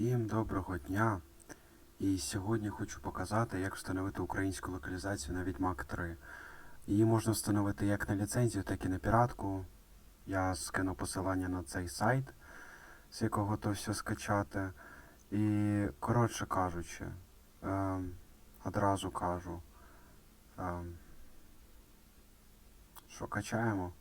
Всім доброго дня! І сьогодні хочу показати, як встановити українську локалізацію на Відьмак 3. Її можна встановити як на ліцензію, так і на піратку. Я скину посилання на цей сайт, з якого то все скачати. І, коротше кажучи, ем, одразу кажу, ем, що качаємо.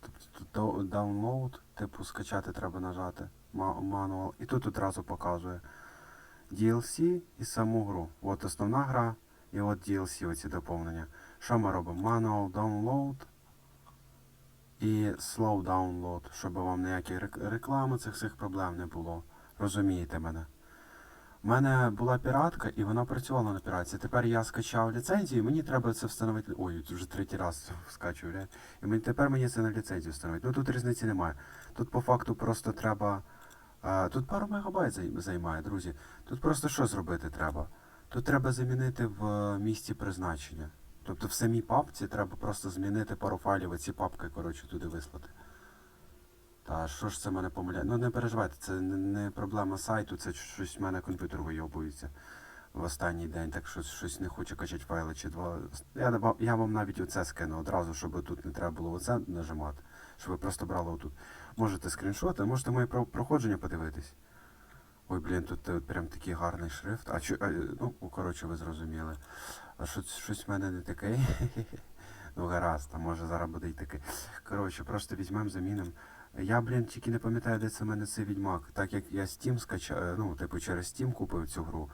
Тобто тут дау- download, типу скачати треба нажати ма- мануал. І тут одразу показує DLC і саму гру. От основна гра і от DLC, оці доповнення. Що ми робимо? Manual download і slow download, щоб вам ніяких реклами цих всіх проблем не було. Розумієте мене? У мене була піратка, і вона працювала на піратці. Тепер я скачав ліцензію, і мені треба це встановити. Ой, вже третій раз скачую. І мені, тепер мені це на ліцензію встановити. Ну тут різниці немає. Тут по факту просто треба. А, тут пару мегабайт займає, друзі. Тут просто що зробити треба? Тут треба замінити в місці призначення. Тобто в самій папці треба просто змінити пару файлів, і ці папки, коротше, туди вислати. Та що ж це мене помиляє? Ну не переживайте, це не, проблема сайту, це щось в мене комп'ютер вийобується в останній день, так що щось не хоче качати файли чи два. Я, я вам навіть оце скину одразу, щоб тут не треба було оце нажимати, щоб ви просто брали отут. Можете скріншоти, можете моє проходження подивитись. Ой, блін, тут прям такий гарний шрифт. А е, ну, коротше, ви зрозуміли. А що, щось в мене не таке. Ну, гаразд, а може зараз буде й таке. Коротше, просто візьмемо, замінимо. Я, блін, тільки не пам'ятаю, де це в мене цей відьмак. Так як я Steam скачав, ну, типу, через Steam купив цю гру,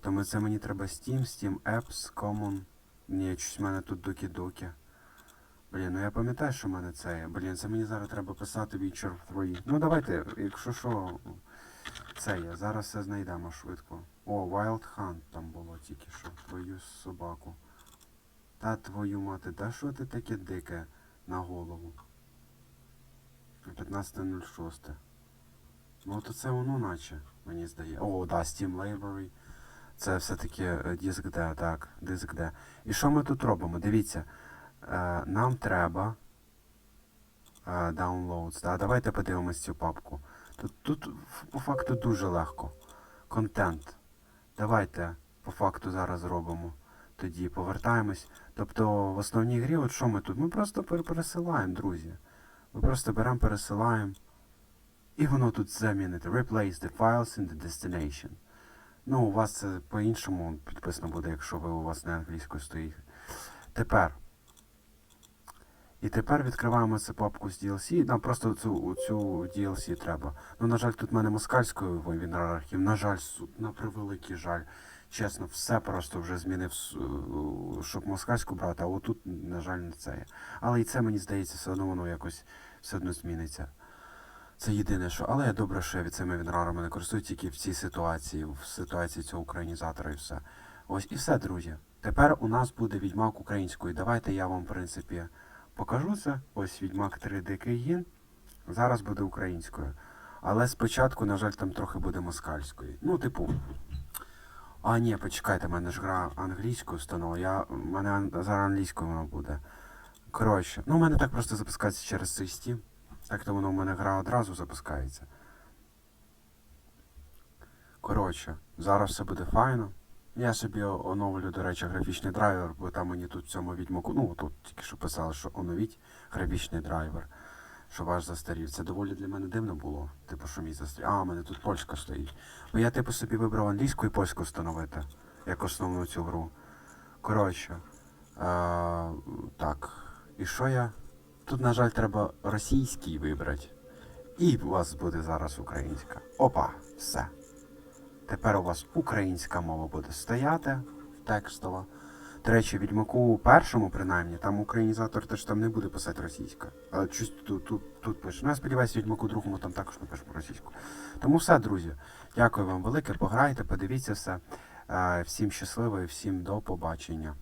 то ми- це мені треба Steam, Steam Apps, Common. Ні, щось в мене тут докі-докі. Блін, ну я пам'ятаю, що в мене це є. Блін, це мені зараз треба писати Witcher 3. Ну давайте, якщо що, це є. Зараз все знайдемо швидко. О, Wild Hunt там було тільки що. Твою собаку. Та твою мати, да що ти таке дике на голову? 15.06. Ну то це воно наче, мені здається. О, да, Steam Library. Це все-таки е, диск D, так, диск D. І що ми тут робимо? Дивіться, е, нам треба е, downloads. Да? Давайте подивимось цю папку. Тут, тут по факту дуже легко. Контент. Давайте по факту зараз зробимо. Тоді повертаємось. Тобто в основній грі, от що ми тут? Ми просто пересилаємо, друзі. Ми просто беремо, пересилаємо. І воно тут замінити. Replace the files in the destination. Ну, у вас це по-іншому підписано буде, якщо ви у вас не англійською стоїть. Тепер. І тепер відкриваємо цю папку з DLC. Нам просто цю, цю DLC треба. Ну, на жаль, тут в мене москальською він архів. На жаль, на превеликий жаль. Чесно, все просто вже змінив, е, щоб москальську брати, а отут, на жаль, не це є. Але і це, мені здається, все одно воно якось все одно зміниться. Це єдине, що. Але я добре, що я від цими вінрарами не користуюсь тільки в цій ситуації, в ситуації цього українізатора і все. Ось і все, друзі. Тепер у нас буде відьмак українською. Давайте я вам, в принципі, покажу це. Ось відьмак 3 Дикий гін. Зараз буде українською. Але спочатку, на жаль, там трохи буде москальською. Ну, типу. А, ні, почекайте, в мене ж гра англійською встановила. Я, в мене зараз англійською вона буде. Коротше, ну, у мене так просто запускається через цей Steam. Так то воно в мене гра одразу запускається. Коротше, зараз все буде файно. Я собі оновлю, до речі, графічний драйвер, бо там мені тут в цьому відьмаку, ну тут тільки що писали, що оновіть графічний драйвер, що ваш застарів. Це доволі для мене дивно було. Типу, що мій застарів. А, у мене тут польська стоїть. Бо я типу собі вибрав англійську і польську встановити, як основну цю гру. Коротше. А, так. І що я? Тут, на жаль, треба російський вибрати. І у вас буде зараз українська. Опа, все. Тепер у вас українська мова буде стояти текстова. До речі, відьмаку першому, принаймні, там українізатор теж там не буде писати російська. Але щось тут, тут, тут пише. Ну, я сподіваюся, відьмаку другому там також напишемо російську. Тому все, друзі. Дякую вам велике. Пограйте, подивіться все. Е, Всім щасливо і всім до побачення.